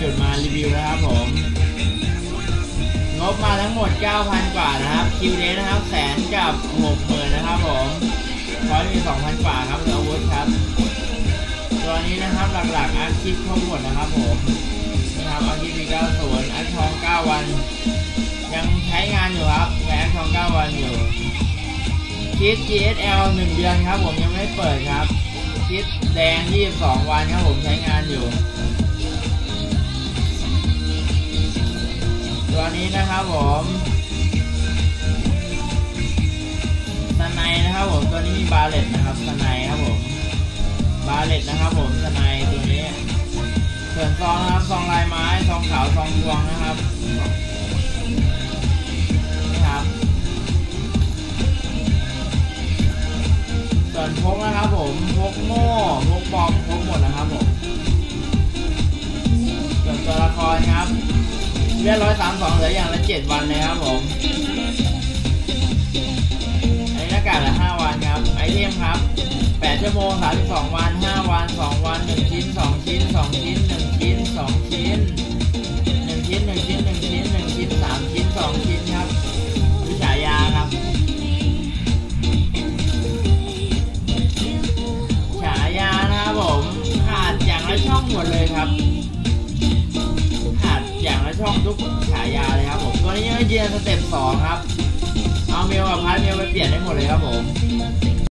จุดมารีวิวนะครับผม งบมาทั้งหมด 9,000 กว่านะครับ คิวเดนะครับแสนกับ60,000นะครับผมร้อยมี2,000 กว่าครับอาวุธครับ ตัวนี้นะครับหลักๆอาร์คิดทั้งหมดนะครับผมนะครับอาร์คิดปี90อาร์ทอง 9 วัน ยังใช้งานอยู่ครับใช้อาร์ทอง 9 วันอยู่คิด GSL 1 เดือนครับผมยังไม่เปิดครับคิดแดง 22 วันครับผมใช้งานอยู่ ตัวนี้นะครับผมสไนนะครับผมตัวนี้มีบาเลตนะครับสไนครับผมบาเลตนะครับผมสไนตัวนี้ส่วนซองนะครับซองลายไม้ซองขาวซองพวงนะครับนี่ครับส่วนพกนะครับผมพกโม่พกบอมพกหมดนะครับผมส่วนตัวละครครับ เลือดร้อยสามสองเหลืออย่างละเจ็ดวันเลยครับผมอันนี้หน้ากากละห้าวันครับ ไอเทมครับแปดชั่วโมงสามสิบสองวันห้าวันสองวันหนึ่งชิ้นสองชิ้นสองชิ้นหนึ่งชิ้นสองชิ้นหนึ่งชิ้นหนึ่งชิ้นหนึ่งชิ้นหนึ่งชิ้นสามชิ้นสองชิ้นครับวิฉายาครับฉายานะครับผมขาดอย่างละช่องหมดเลยครับ ทุกฉายาเลยครับผมตัวนี้ยังไม่เยียนสเต็ปสองครับ เอาเมลกับพาร์ทเมลไปเปลี่ยนได้หมดเลยครับผม